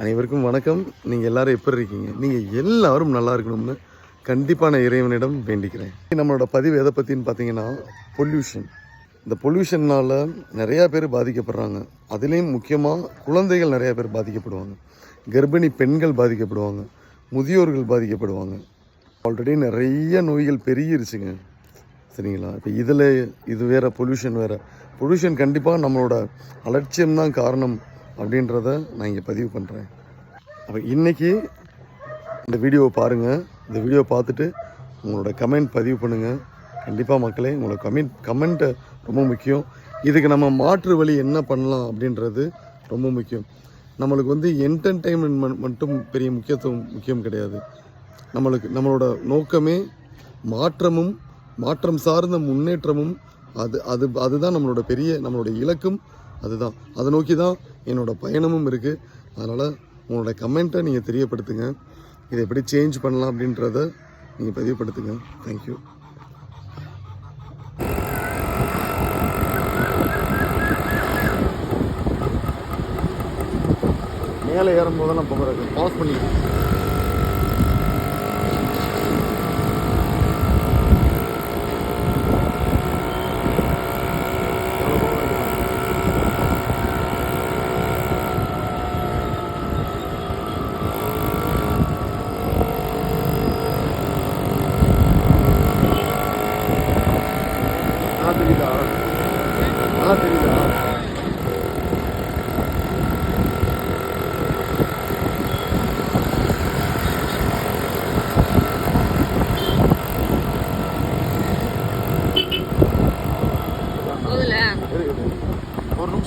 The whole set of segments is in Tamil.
அனைவருக்கும் வணக்கம். நீங்கள் எல்லாரும் எப்படி இருக்கீங்க? நீங்கள் எல்லாரும் நல்லா இருக்கணும்னு கண்டிப்பாக நான் இறைவனிடம் வேண்டிக்கிறேன். நம்மளோட பதிவு எதை பற்றின்னு பார்த்தீங்கன்னா பொல்யூஷன் இந்த பொல்யூஷன்னால் நிறையா பேர் பாதிக்கப்படுறாங்க. அதுலேயும் முக்கியமாக குழந்தைகள் நிறையா பேர் பாதிக்கப்படுவாங்க. கர்ப்பிணி பெண்கள் பாதிக்கப்படுவாங்க. முதியோர்கள் பாதிக்கப்படுவாங்க. ஆல்ரெடி நிறைய நோய்கள் பெருகிருச்சுங்க. சரிங்களா? இப்போ இதில் இது வேறு பொல்யூஷன் வேறு. பொல்யூஷன் கண்டிப்பாக நம்மளோட அலட்சியம் தான் காரணம். அப்படின்றத நான் இங்கே பதிவு பண்ணுறேன் அப்போ இன்றைக்கி இந்த வீடியோவை பாருங்கள் இந்த வீடியோவை பார்த்துட்டு உங்களோட கமெண்ட் பதிவு பண்ணுங்கள் கண்டிப்பாக மக்களே உங்களோட கமெண்ட் கமெண்ட்டு ரொம்ப முக்கியம். இதுக்கு நம்ம மாற்று வழி என்ன பண்ணலாம் அப்படின்றது ரொம்ப முக்கியம். நம்மளுக்கு வந்து என்டர்டெயின்மெண்ட் மட்டும் பெரிய முக்கியத்துவம் முக்கியம் கிடையாது. நம்மளுக்கு நம்மளோட நோக்கமே மாற்றமும் மாற்றம் சார்ந்த முன்னேற்றமும் அது அது அதுதான் நம்மளோட பெரிய நம்மளோட இலக்கும். அதுதான். அதை நோக்கி தான் என்னோடய பயணமும் இருக்குது அதனால் உங்களோட கமெண்ட்டை நீங்கள் தெரியப்படுத்துங்க. இதை எப்படி சேஞ்ச் பண்ணலாம் அப்படின்றத நீங்கள் பதிவுப்படுத்துங்க தேங்க்யூ மேலே ஏறும்போது நான் போகிறேன் பாஸ் பண்ணிக்கிறேன்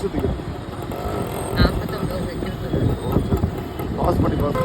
நிமிஷத்துக்கு நாற்பத்தொம்பது செகண்ட் பாஸ் பண்ணி பாஸ்